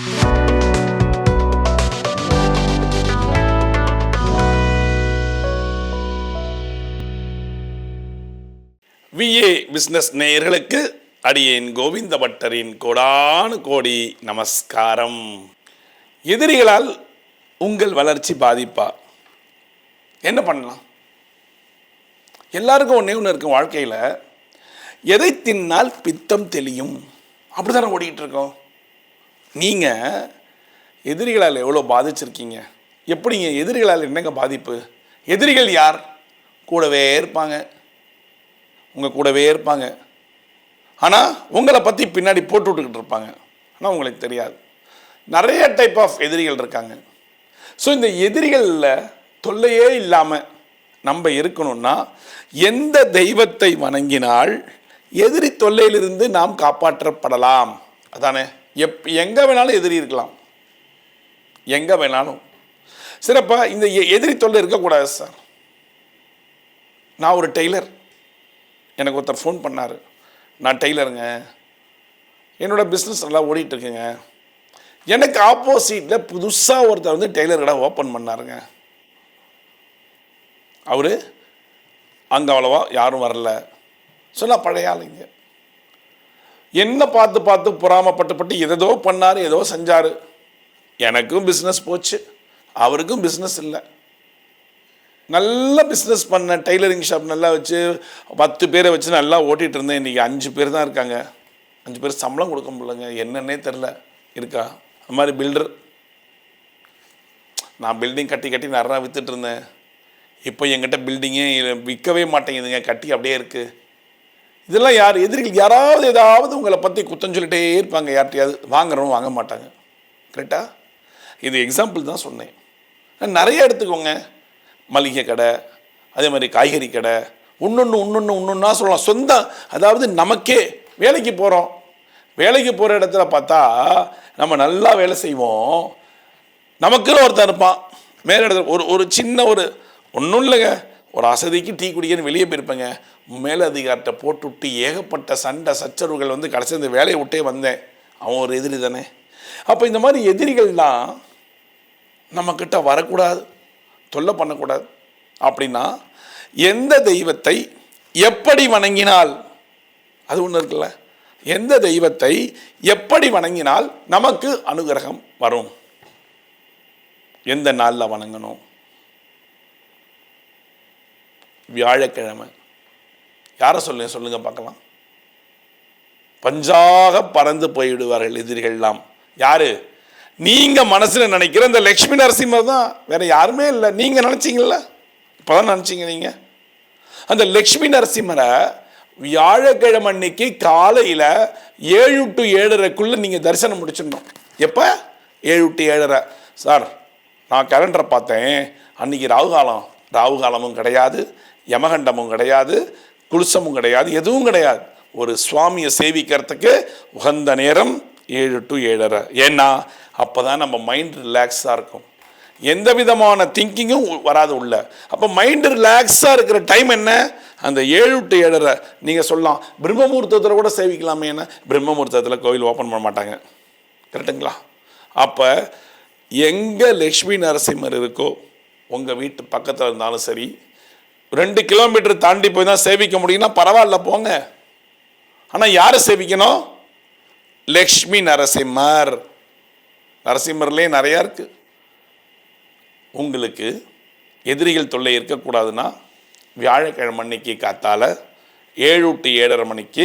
VA business நேயர்களுக்கு அடியேன் கோவிந்த பட்டரின் கோடானு கோடி நமஸ்காரம். எதிரிகளால் உங்கள் வளர்ச்சி பாதிப்பா? என்ன பண்ணலாம்? எல்லாருக்கும் ஒன்றே ஒன்று இருக்கும் வாழ்க்கையில். எதை தின்னால் பித்தம் தெளியும்? அப்படி தானே ஓடிக்கிட்டு இருக்கோம்? நீங்கள் எதிரிகளால் எவ்வளோ பாதிச்சிருக்கீங்க? எப்படிங்க எதிரிகளால் என்னங்க பாதிப்பு? எதிரிகள் யார்? கூடவே இருப்பாங்க. உங்கள் கூடவே இருப்பாங்க. ஆனால் உங்களை பற்றி பின்னாடி போட்டு விட்டுக்கிட்டு இருப்பாங்க. ஆனால் உங்களுக்கு தெரியாது. நிறைய டைப் ஆஃப் எதிரிகள் இருக்காங்க. ஸோ இந்த எதிரிகளில் தொல்லையே இல்லாமல் நம்ம இருக்கணும்னா எந்த தெய்வத்தை வணங்கினால் எதிரி தொல்லையிலிருந்து நாம் காப்பாற்றப்படலாம்? அதானே? எப் எங்கே வேணாலும் எதிரி இருக்கலாம். எங்கே வேணாலும். சிறப்பாக இந்த எ- எதிரி தொல்லை இருக்கக்கூடாது சார். நான் ஒரு டெய்லர். எனக்கு ஒருத்தர் ஃபோன் பண்ணார். நான் டெய்லருங்க. என்னோட பிஸ்னஸ் நல்லா ஓடிட்டுருக்குங்க. எனக்கு ஆப்போசிட்டில் புதுசாக ஒருத்தர் வந்து டெய்லர் கடை ஓப்பன் பண்ணாருங்க. அவர் அங்கே அவ்வளோவா யாரும் வரல. சொன்னால் பழைய ஆளுங்க. என்ன பார்த்து பார்த்து பொறாமப்பட்டுப்பட்டு எதோ பண்ணார் ஏதோ செஞ்சார். எனக்கும் பிஸ்னஸ் போச்சு. அவருக்கும் பிஸ்னஸ் இல்லை. நல்ல பிஸ்னஸ் பண்ண டெய்லரிங் ஷாப் நல்லா வச்சு பத்து பேரை வச்சு நல்லா ஓட்டிகிட்டு இருந்தேன். இன்றைக்கி அஞ்சு பேர் தான் இருக்காங்க. அஞ்சு பேர் சம்பளம் கொடுக்க முடியலங்க. என்னன்னே தெரில இருக்கா? அந்த மாதிரி பில்டர் நான் பில்டிங் கட்டி கட்டி நிறையா விற்றுட்டு இருந்தேன். இப்போ என்கிட்ட பில்டிங்கே விற்கவே மாட்டேங்குதுங்க. கட்டி அப்படியே இருக்குது இதெல்லாம் யார் எதிரிகள் யாராவது ஏதாவது உங்களை பற்றி குத்தம் சொல்லிட்டே இருப்பாங்க. யார்கிட்டயாவது வாங்குறவங்க வாங்க மாட்டாங்க. கரெக்டா இது எக்ஸாம்பிள் தான் சொன்னேன். நிறைய எடுத்துக்கோங்க. மளிகை கடை அதே மாதிரி காய்கறி கடை ஒன்னொன்று ஒன்னொன்று ஒன்றொன்னா சொல்லலாம். சொந்தம் அதாவது நமக்கே வேலைக்கு போகிறோம் வேலைக்கு போகிற இடத்துல பார்த்தா நம்ம நல்லா வேலை செய்வோம். நமக்குன்னு ஒருத்தன் இருப்பான். மேல இடத்துல ஒரு ஒரு சின்ன ஒரு ஒன்றும் இல்லைங்க. ஒரு அசதிக்கு டீ குடிக்கன்னு வெளியே போயிருப்பேங்க. மேலதிகார்கிட்ட போட்டுவிட்டு ஏகப்பட்ட சண்டை சச்சரவுகள் வந்து கடைசி இந்த வேலையை விட்டே வந்தேன். அவன் ஒரு எதிரி தானே. அப்போ இந்த மாதிரி எதிரிகள்லாம் நம்மக்கிட்ட வரக்கூடாது தொல்லை பண்ணக்கூடாது. அப்படின்னா எந்த தெய்வத்தை எப்படி வணங்கினால் அது ஒன்று இருக்குல்ல எந்த தெய்வத்தை எப்படி வணங்கினால் நமக்கு அனுகிரகம் வரும். எந்த நாளில் வணங்கணும்? வியாழக்கிழமை. யாரை சொல்ல சொல்லுங்க பார்க்கலாம். பஞ்சாக பறந்து போய்விடுவார்கள் எதிரிகள்லாம். யாரு? நீங்க மனசுல நினைக்கிற இந்த லக்ஷ்மி நரசிம்மர் தான். வேற யாருமே இல்லை. நீங்க நினைச்சீங்கல்ல? இப்பதான் நினைச்சீங்க நீங்க. அந்த லக்ஷ்மி நரசிம்மரை வியாழக்கிழமை அன்னைக்கு காலையில ஏழு டு ஏழரைக்குள்ள நீங்க தரிசனம் முடிச்சிடணும். எப்ப? ஏழு டு ஏழரை. சார் நான் கேலண்டரை பார்த்தேன். அன்னைக்கு ராகு காலம் ராகு காலமும் கிடையாது. யமகண்டமும் கிடையாது குலுசமும் கிடையாது எதுவும் கிடையாது. ஒரு சுவாமியை சேவிக்கிறதுக்கு உகந்த நேரம் ஏழு டு ஏழரை. ஏன்னா அப்போ தான் நம்ம மைண்ட் ரிலாக்ஸாக இருக்கும். எந்த விதமான திங்கிங்கும் வராது உள்ள. அப்போ மைண்டு ரிலாக்ஸாக இருக்கிற டைம் என்ன? அந்த ஏழு டு ஏழரை. நீங்கள் சொல்லலாம் பிரம்மமுகூர்த்தத்தில் கூட சேவிக்கலாமே என்ன? பிரம்மமுகூர்த்தத்தில் கோவில் ஓப்பன் பண்ண மாட்டாங்க. கரெக்டுங்களா அப்போ எங்கே லக்ஷ்மி நரசிம்மர் இருக்கோ உங்கள் வீட்டு பக்கத்தில் இருந்தாலும் சரி ரெண்டு கிலோமீட்டர் தாண்டி போய் தான் சேவிக்க முடியும்னா பரவாயில்ல போங்க. ஆனால் யாரை சேவிக்கணும்? லக்ஷ்மி நரசிம்மர். நரசிம்மர்லேயே நிறையா இருக்கு. உங்களுக்கு எதிரிகள் தொல்லை இருக்கக்கூடாதுன்னா வியாழக்கிழமை அன்னைக்கு காத்தால் ஏழு டு ஏழரை மணிக்கு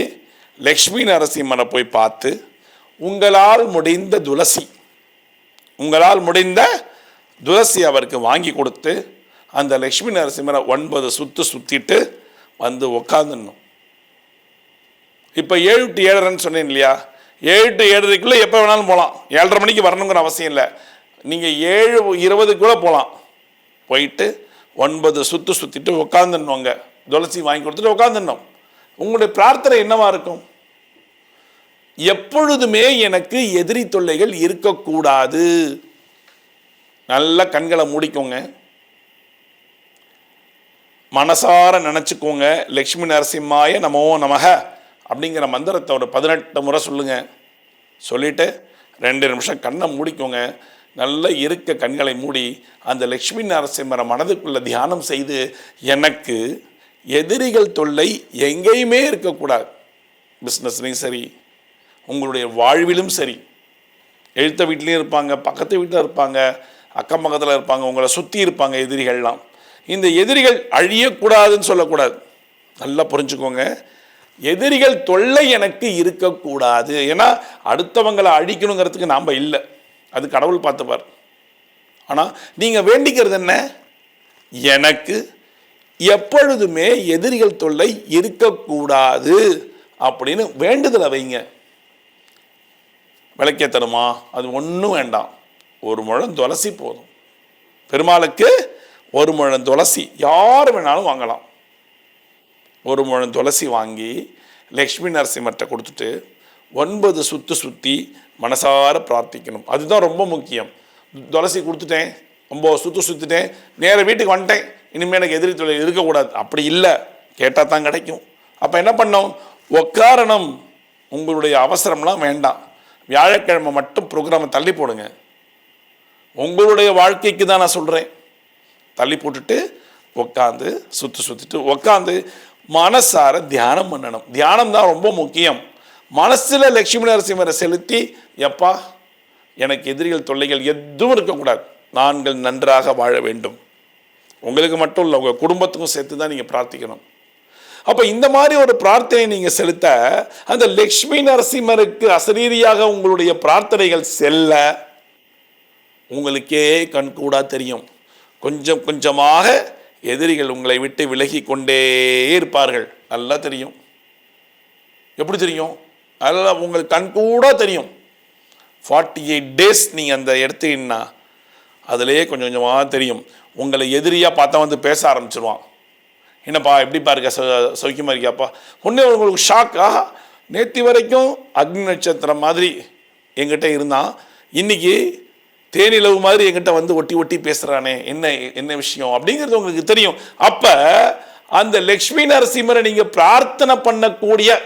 லக்ஷ்மி நரசிம்மரை போய் பார்த்து உங்களால் முடிந்த துளசி உங்களால் முடிந்த துளசி அவருக்கு வாங்கி கொடுத்து அந்த லக்ஷ்மி நரசிம்மரை ஒன்பது சுத்து சுத்திட்டு வந்து உக்காந்துடணும். இப்போ ஏழு டு ஏழரைன்னு சொன்னேன் இல்லையா? ஏழு டு ஏழரைக்குள்ளே எப்போ வேணாலும் போகலாம் ஏழரை மணிக்கு வரணுங்கிற அவசியம் இல்லை. நீங்கள் ஏழு இருபதுக்குள்ளே போகலாம் போயிட்டு ஒன்பது சுற்று சுற்றிட்டு உட்காந்துடணுங்க துளசி வாங்கி கொடுத்துட்டு உட்காந்துடணும் உங்களுடைய பிரார்த்தனை என்னவா இருக்கும்? எப்பொழுதுமே எனக்கு எதிரி தொல்லைகள் இருக்கக்கூடாது. நல்ல கண்களை மூடிக்கோங்க. மனசார நினச்சிக்கோங்க. லக்ஷ்மி நரசிம்மாய நமோ நமக அப்படிங்கிற மந்திரத்தை ஒரு பதினெட்டு முறை சொல்லுங்கள் சொல்லிட்டு ரெண்டு நிமிஷம் கண்ணை மூடிக்கோங்க. நல்ல இருக்க கண்களை மூடி அந்த லக்ஷ்மி நரசிம்மரை மனதுக்குள்ளே தியானம் செய்து எனக்கு எதிரிகள் தொல்லை எங்கேயுமே இருக்கக்கூடாது. பிஸ்னஸ்லேயும் சரி உங்களுடைய வாழ்விலும் சரி. எழுத்த வீட்லேயும் இருப்பாங்க பக்கத்து வீட்டில் இருப்பாங்க அக்கம் பக்கத்தில் இருப்பாங்க உங்களை சுற்றி இருப்பாங்க எதிரிகள்லாம். இந்த எதிரிகள் அழியக்கூடாதுன்னு சொல்லக்கூடாது. நல்லா புரிஞ்சுக்கோங்க. எதிரிகள் தொல்லை எனக்கு இருக்கக்கூடாது. ஏன்னா அடுத்தவங்களை அழிக்கணுங்கிறதுக்கு நாம் இல்லை. அது கடவுள் பார்த்துப்பார். ஆனால் நீங்கள் வேண்டிக்கிறது என்ன? எனக்கு எப்பொழுதுமே எதிரிகள் தொல்லை இருக்கக்கூடாது அப்படின்னு வேண்டுதலை வைங்க. விளக்கே தருமா அது ஒன்றும் வேண்டாம். ஒரு முழம் துளசி போதும். பெருமாளுக்கு ஒரு முழம் துளசி யார் வேணாலும் வாங்கலாம். ஒரு முழம் துளசி வாங்கி லக்ஷ்மி நரசிம்மர்கிட்ட கொடுத்துட்டு ஒன்பது சுற்று சுற்றி மனசார பிரார்த்திக்கணும். அதுதான் ரொம்ப முக்கியம். துளசி கொடுத்துட்டேன் ஒம்பது சுற்று சுற்றிட்டேன் நேர வீட்டுக்கு வந்துட்டேன். இனிமேல் எனக்கு எதிரி தொழில் இருக்கக்கூடாது. அப்படி இல்லை. கேட்டால் தான் கிடைக்கும். அப்போ என்ன பண்ணோம்? உக்காரணம் உங்களுடைய அவசரம்லாம் வேண்டாம். வியாழக்கிழமை மட்டும் ப்ரோக்ராமை தள்ளி போடுங்க. உங்களுடைய வாழ்க்கைக்கு தான் நான் சொல்கிறேன் தள்ளி போட்டுட்டு உட்காந்து சுற்றி சுற்றிட்டு உட்காந்து மனசார தியானம் பண்ணணும். தியானம் தான் ரொம்ப முக்கியம். மனசில் லக்ஷ்மி நரசிம்மரை செலுத்தி எப்பா எனக்கு எதிரிகள் தொல்லைகள் எதுவும் இருக்கக்கூடாது. நாங்கள் நன்றாக வாழ வேண்டும். உங்களுக்கு மட்டும் இல்லை உங்கள் குடும்பத்துக்கும் சேர்த்து தான் நீங்கள் பிரார்த்திக்கணும். அப்போ இந்த மாதிரி ஒரு பிரார்த்தனை நீங்கள் செலுத்த அந்த லக்ஷ்மி நரசிம்மருக்கு அசரீரியாக உங்களுடைய பிரார்த்தனைகள் செல்ல உங்களுக்கே கண்கூடாக தெரியும். கொஞ்சம் கொஞ்சமாக எதிரிகள் உங்களை விட்டு விலகி கொண்டே இருப்பார்கள். நல்லா தெரியும். எப்படி தெரியும்? அதெல்லாம் உங்களுக்கு கண்கூடா தெரியும். ஃபார்ட்டி எயிட் டேஸ் நீங்கள் அந்த எடுத்தீங்கன்னா அதிலேயே கொஞ்சம் கொஞ்சமாக தெரியும். உங்களை எதிரியாக பார்த்தா வந்து பேச ஆரம்பிச்சிருவான். என்னப்பா எப்படிப்பா இருக்க? சௌக்கியமாக இருக்கியாப்பா? ஒன்றே உங்களுக்கு ஷாக்காக நேற்று வரைக்கும் அக்னி நட்சத்திரம் மாதிரி எங்கிட்ட இருந்தான். இன்னைக்கு தேனிலவு மாதிரி எங்கிட்ட வந்து ஒட்டி ஒட்டி பேசுகிறானே என்ன என்ன விஷயம்? அப்படிங்கிறது உங்களுக்கு தெரியும். அப்போ அந்த லக்ஷ்மி நரசிம்மரை நீங்கள் பிரார்த்தனை பண்ணக்கூடிய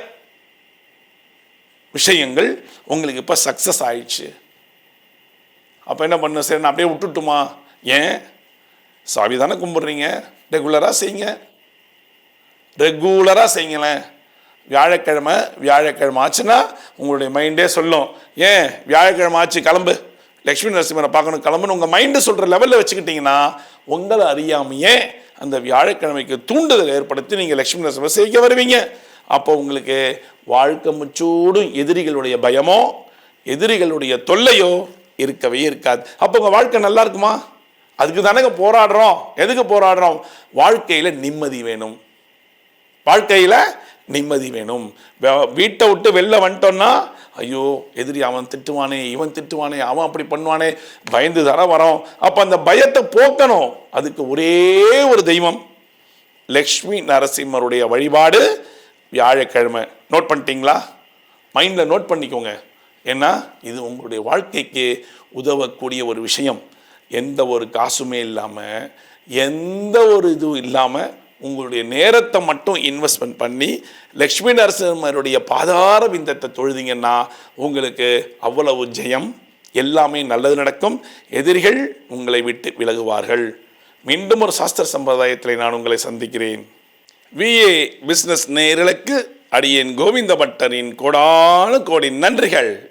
விஷயங்கள் உங்களுக்கு இப்போ சக்ஸஸ் ஆயிடுச்சு. அப்போ என்ன பண்ண சரி நான் அப்படியே விட்டுட்டுமா? ஏன்? சாவி தானே கும்பிட்றீங்க? ரெகுலராக செய்யுங்க. ரெகுலராக செய்யுங்களேன். வியாழக்கிழமை வியாழக்கிழமை ஆச்சுன்னா உங்களுடைய மைண்டே சொல்லும். ஏன்? வியாழக்கிழமை ஆச்சு கிளம்பு. லக்ஷ்மி நரசிம்மனை பார்க்கணும் கிளம்புன்னு உங்கள் மைண்டு சொல்கிற லெவலில் வச்சுக்கிட்டிங்கன்னா உங்களை அறியாமையே அந்த வியாழக்கிழமைக்கு தூண்டுதல் ஏற்படுத்தி நீங்கள் லக்ஷ்மி நரசிம்மரை செய்ய வருவீங்க. அப்போ உங்களுக்கு வாழ்க்கை முச்சூடும் எதிரிகளுடைய பயமோ எதிரிகளுடைய தொல்லையோ இருக்கவே இருக்காது. அப்போ உங்கள் வாழ்க்கை நல்லா இருக்குமா? அதுக்கு தானேங்க போராடுறோம். எதுக்கு போராடுறோம்? வாழ்க்கையில் நிம்மதி வேணும். வாழ்க்கையில் நிம்மதி வேணும். வீட்டை விட்டு வெளில வந்துட்டோன்னா ஐயோ எதிரி அவன் திட்டுவானே இவன் திட்டுவானே அவன் அப்படி பண்ணுவானே பயந்து தர வரோம். அப்போ அந்த பயத்தை போக்கணும். அதுக்கு ஒரே ஒரு தெய்வம் லக்ஷ்மி நரசிம்மருடைய வழிபாடு வியாழக்கிழமை. நோட் பண்ணிட்டீங்களா? மைண்டில் நோட் பண்ணிக்கோங்க. ஏன்னா இது உங்களுடைய வாழ்க்கைக்கு உதவக்கூடிய ஒரு விஷயம். எந்த ஒரு காசுமே இல்லாமல் எந்த ஒரு இதுவும் இல்லாமல் உங்களுடைய நேரத்தை மட்டும் இன்வெஸ்ட்மெண்ட் பண்ணி லக்ஷ்மி நரசிம்மருடைய பாதார விந்தத்தை தொழுதிங்கன்னா உங்களுக்கு அவ்வளவு ஜெயம். எல்லாமே நல்லது நடக்கும். எதிரிகள் உங்களை விட்டு விலகுவார்கள். மீண்டும் ஒரு சாஸ்திர சம்பிரதாயத்தில் நான் உங்களை சந்திக்கிறேன். விஏ பிஸ்னஸ் நேயர்களுக்கு அடியேன் கோவிந்த பட்டரின் கோடானு கோடி நன்றிகள்.